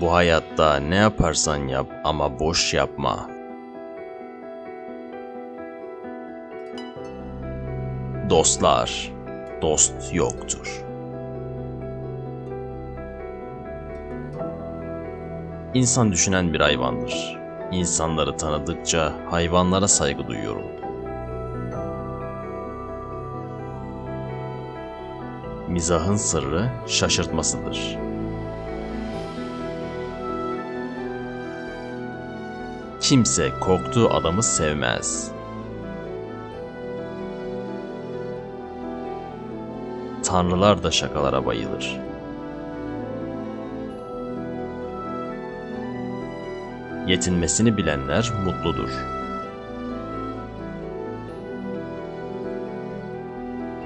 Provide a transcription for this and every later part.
Bu hayatta ne yaparsan yap ama boş yapma. Dostlar, dost yoktur. İnsan düşünen bir hayvandır. İnsanları tanıdıkça hayvanlara saygı duyuyorum. Mizahın sırrı şaşırtmasıdır. Kimse korktuğu adamı sevmez. Tanrılar da şakalara bayılır. Yetinmesini bilenler mutludur.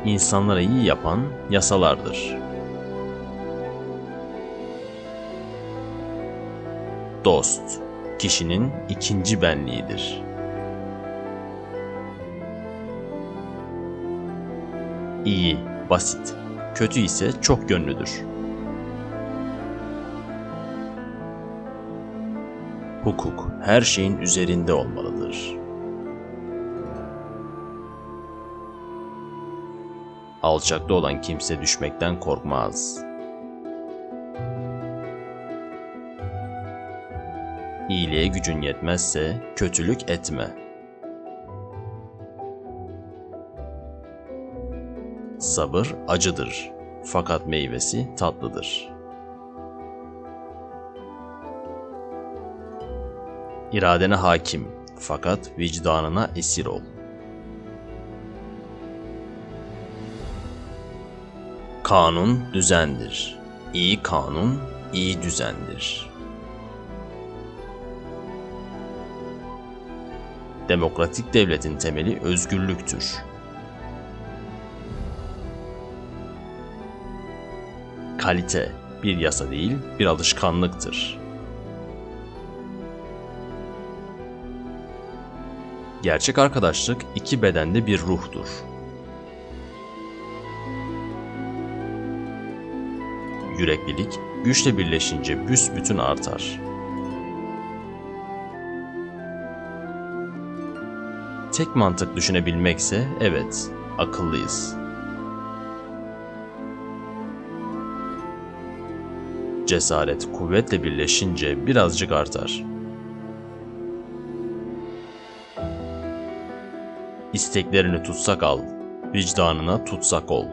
İnsanlara iyi yapan yasalardır. Dost, kişinin ikinci benliğidir. İyi, basit, kötü ise çok yönlüdür. Hukuk her şeyin üzerinde olmalıdır. Alçakta olan kimse düşmekten korkmaz. İyiliğe gücün yetmezse kötülük etme. Sabır acıdır fakat meyvesi tatlıdır. İradene hakim fakat vicdanına esir ol. Kanun düzendir. İyi kanun iyi düzendir. Demokratik devletin temeli özgürlüktür. Kalite bir yasa değil, bir alışkanlıktır. Gerçek arkadaşlık iki bedende bir ruhtur. Yüreklilik güçle birleşince büsbütün artar. Tek mantık düşünebilmekse evet, akıllıyız. Cesaret kuvvetle birleşince birazcık artar. İsteklerini tutsak al, vicdanına tutsak ol.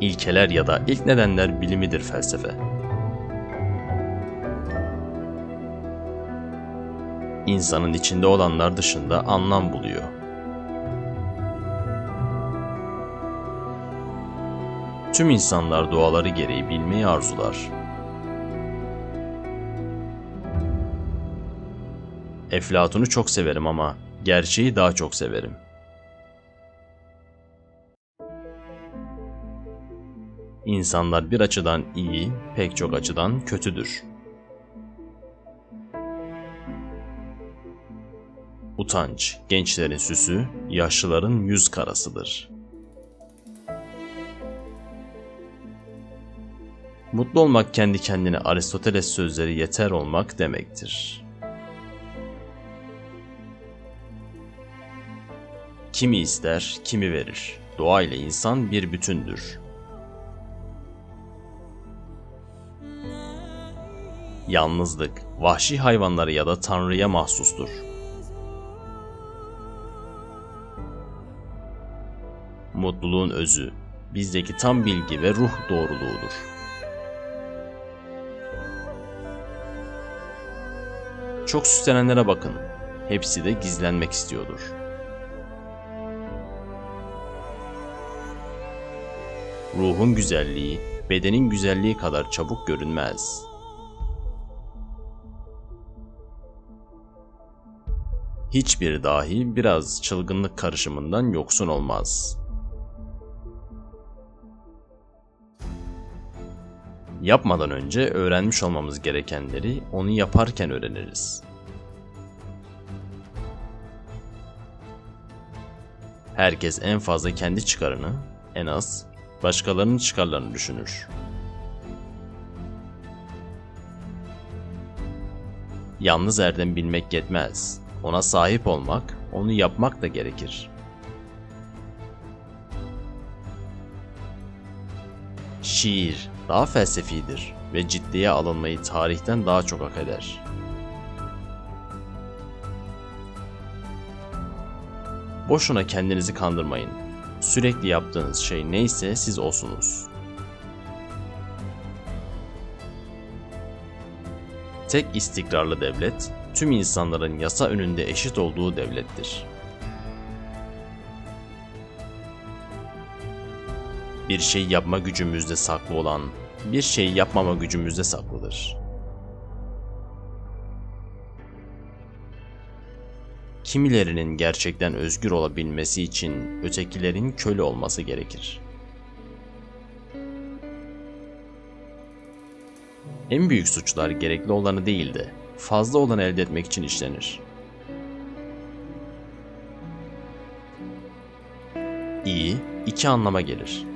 İlkeler ya da ilk nedenler bilimidir felsefe. İnsanın içinde olanlar dışında anlam buluyor. Tüm insanlar doğaları gereği bilmeyi arzular. Eflatun'u çok severim ama gerçeği daha çok severim. İnsanlar bir açıdan iyi, pek çok açıdan kötüdür. Utanç, gençlerin süsü, yaşlıların yüz karasıdır. Mutlu olmak kendi kendine Aristoteles sözleri yeter olmak demektir. Kimi ister, kimi verir. Doğa ile insan bir bütündür. Yalnızlık, vahşi hayvanlara ya da Tanrı'ya mahsustur. Mutluluğun özü, bizdeki tam bilgi ve ruh doğruluğudur. Çok süslenenlere bakın. Hepsi de gizlenmek istiyordur. Ruhun güzelliği, bedenin güzelliği kadar çabuk görünmez. Hiçbir dahi biraz çılgınlık karışımından yoksun olmaz. Yapmadan önce öğrenmiş olmamız gerekenleri onu yaparken öğreniriz. Herkes en fazla kendi çıkarını, en az başkalarının çıkarlarını düşünür. Yalnız erdem bilmek yetmez. Ona sahip olmak, onu yapmak da gerekir. Şiir daha felsefidir ve ciddiye alınmayı tarihten daha çok hak eder. Boşuna kendinizi kandırmayın. Sürekli yaptığınız şey neyse siz olsunuz. Tek istikrarlı devlet, tüm insanların yasa önünde eşit olduğu devlettir. Bir şey yapma gücümüzde saklı olan, bir şey yapmama gücümüzde saklıdır. Kimilerinin gerçekten özgür olabilmesi için ötekilerin köle olması gerekir. En büyük suçlar gerekli olanı değil de fazla olanı elde etmek için işlenir. İyi iki anlama gelir.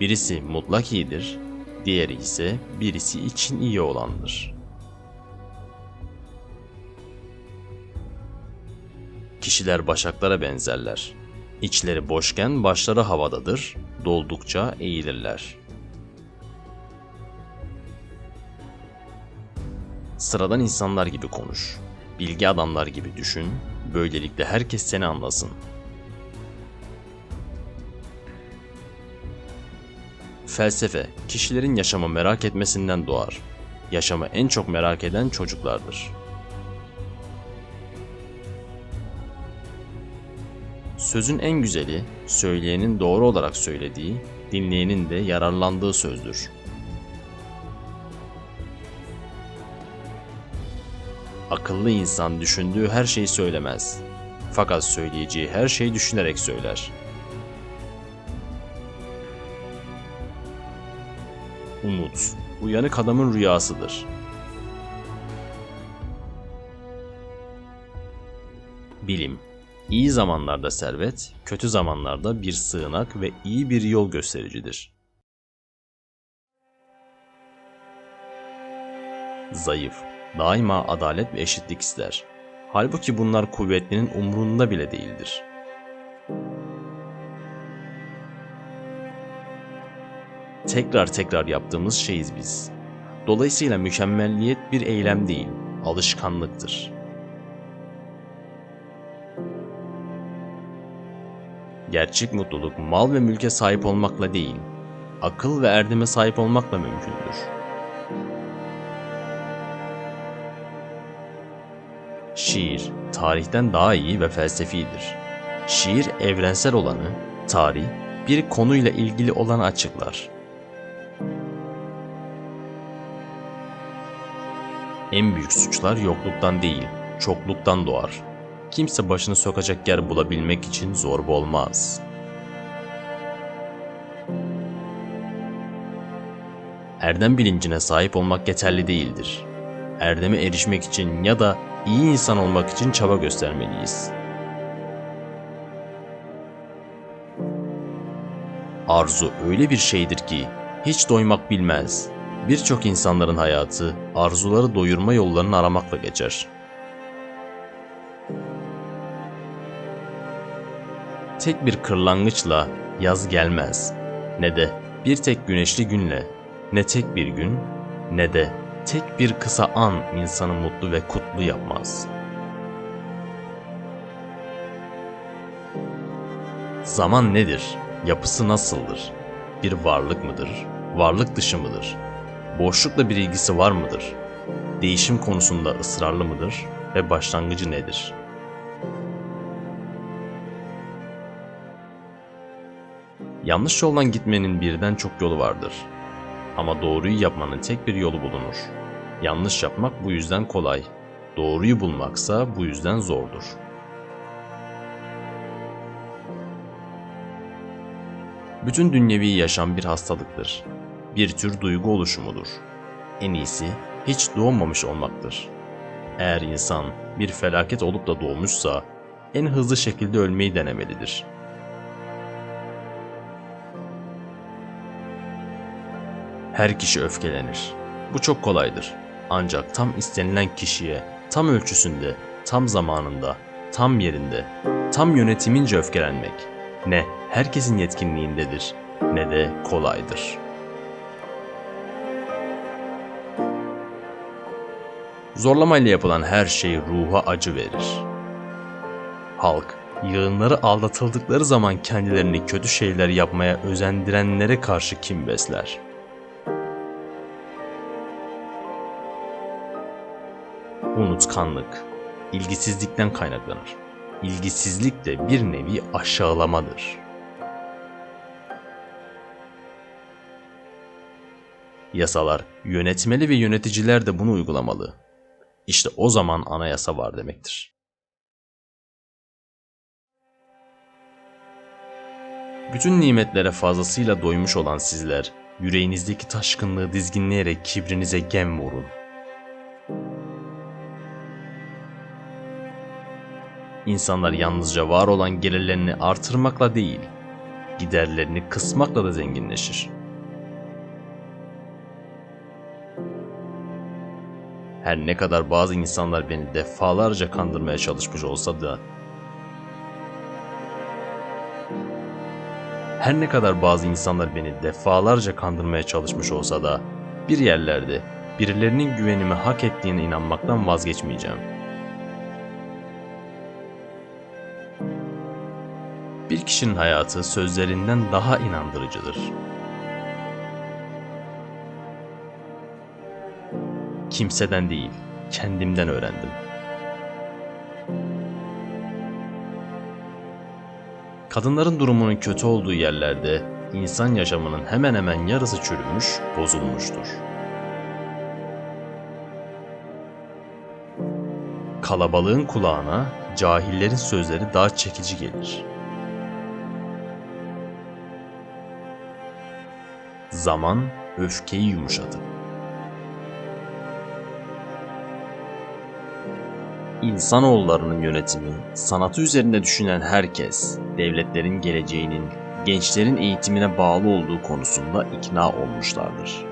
Birisi mutlak iyidir, diğeri ise birisi için iyi olandır. Kişiler başaklara benzerler. İçleri boşken başları havadadır, doldukça eğilirler. Sıradan insanlar gibi konuş. Bilgi adamlar gibi düşün. Böylelikle herkes seni anlasın. Felsefe, kişilerin yaşamı merak etmesinden doğar. Yaşamı en çok merak eden çocuklardır. Sözün en güzeli, söyleyenin doğru olarak söylediği, dinleyenin de yararlandığı sözdür. Akıllı insan düşündüğü her şeyi söylemez. Fakat söyleyeceği her şeyi düşünerek söyler. Umut, uyanık adamın rüyasıdır. Bilim, iyi zamanlarda servet, kötü zamanlarda bir sığınak ve iyi bir yol göstericidir. Zayıf, daima adalet ve eşitlik ister. Halbuki bunlar kuvvetlinin umrunda bile değildir. Tekrar tekrar yaptığımız şeyiz biz. Dolayısıyla mükemmelliyet bir eylem değil, alışkanlıktır. Gerçek mutluluk mal ve mülke sahip olmakla değil, akıl ve erdeme sahip olmakla mümkündür. Şiir, tarihten daha iyi ve felsefidir. Şiir evrensel olanı, tarih, bir konuyla ilgili olanı açıklar. En büyük suçlar yokluktan değil, çokluktan doğar. Kimse başını sokacak yer bulabilmek için zorba olmaz. Erdem bilincine sahip olmak yeterli değildir. Erdeme erişmek için ya da iyi insan olmak için çaba göstermeliyiz. Arzu öyle bir şeydir ki hiç doymak bilmez. Birçok insanların hayatı arzuları doyurma yollarını aramakla geçer. Tek bir kırlangıçla yaz gelmez. Ne de bir tek güneşli günle, ne tek bir gün, ne de tek bir kısa an insanı mutlu ve kutlu yapmaz. Zaman nedir? Yapısı nasıldır? Bir varlık mıdır? Varlık dışı mıdır? Boşlukla bir ilgisi var mıdır? Değişim konusunda ısrarlı mıdır ve başlangıcı nedir? Yanlış yoldan gitmenin birden çok yolu vardır. Ama doğruyu yapmanın tek bir yolu bulunur. Yanlış yapmak bu yüzden kolay. Doğruyu bulmaksa bu yüzden zordur. Bütün dünyevi yaşam bir hastalıktır. Bir tür duygu oluşumudur. En iyisi hiç doğmamış olmaktır. Eğer insan bir felaket olup da doğmuşsa en hızlı şekilde ölmeyi denemelidir.'' Her kişi öfkelenir. Bu çok kolaydır. Ancak tam istenilen kişiye, tam ölçüsünde, tam zamanında, tam yerinde, tam yönetimince öfkelenmek ne herkesin yetkinliğindedir ne de kolaydır. Zorlamayla yapılan her şey ruha acı verir. Halk, yığınları aldatıldıkları zaman kendilerini kötü şeyler yapmaya özendirenlere karşı kim besler? Unutkanlık, ilgisizlikten kaynaklanır. İlgisizlik de bir nevi aşağılamadır. Yasalar, yönetmeli ve yöneticiler de bunu uygulamalı. İşte o zaman anayasa var demektir. Bütün nimetlere fazlasıyla doymuş olan sizler, yüreğinizdeki taşkınlığı dizginleyerek kibrinize gem vurun. İnsanlar yalnızca var olan gelirlerini artırmakla değil, giderlerini kısmakla da zenginleşir. Her ne kadar bazı insanlar beni defalarca kandırmaya çalışmış olsa da Her ne kadar bazı insanlar beni defalarca kandırmaya çalışmış olsa da bir yerlerde birilerinin güvenimi hak ettiğine inanmaktan vazgeçmeyeceğim. Bir kişinin hayatı sözlerinden daha inandırıcıdır. Kimseden değil, kendimden öğrendim. Kadınların durumunun kötü olduğu yerlerde insan yaşamının hemen hemen yarısı çürümüş, bozulmuştur. Kalabalığın kulağına cahillerin sözleri daha çekici gelir. Zaman öfkeyi yumuşatır. İnsanoğullarının yönetimi, sanatı üzerinde düşünen herkes, devletlerin geleceğinin gençlerin eğitimine bağlı olduğu konusunda ikna olmuşlardır.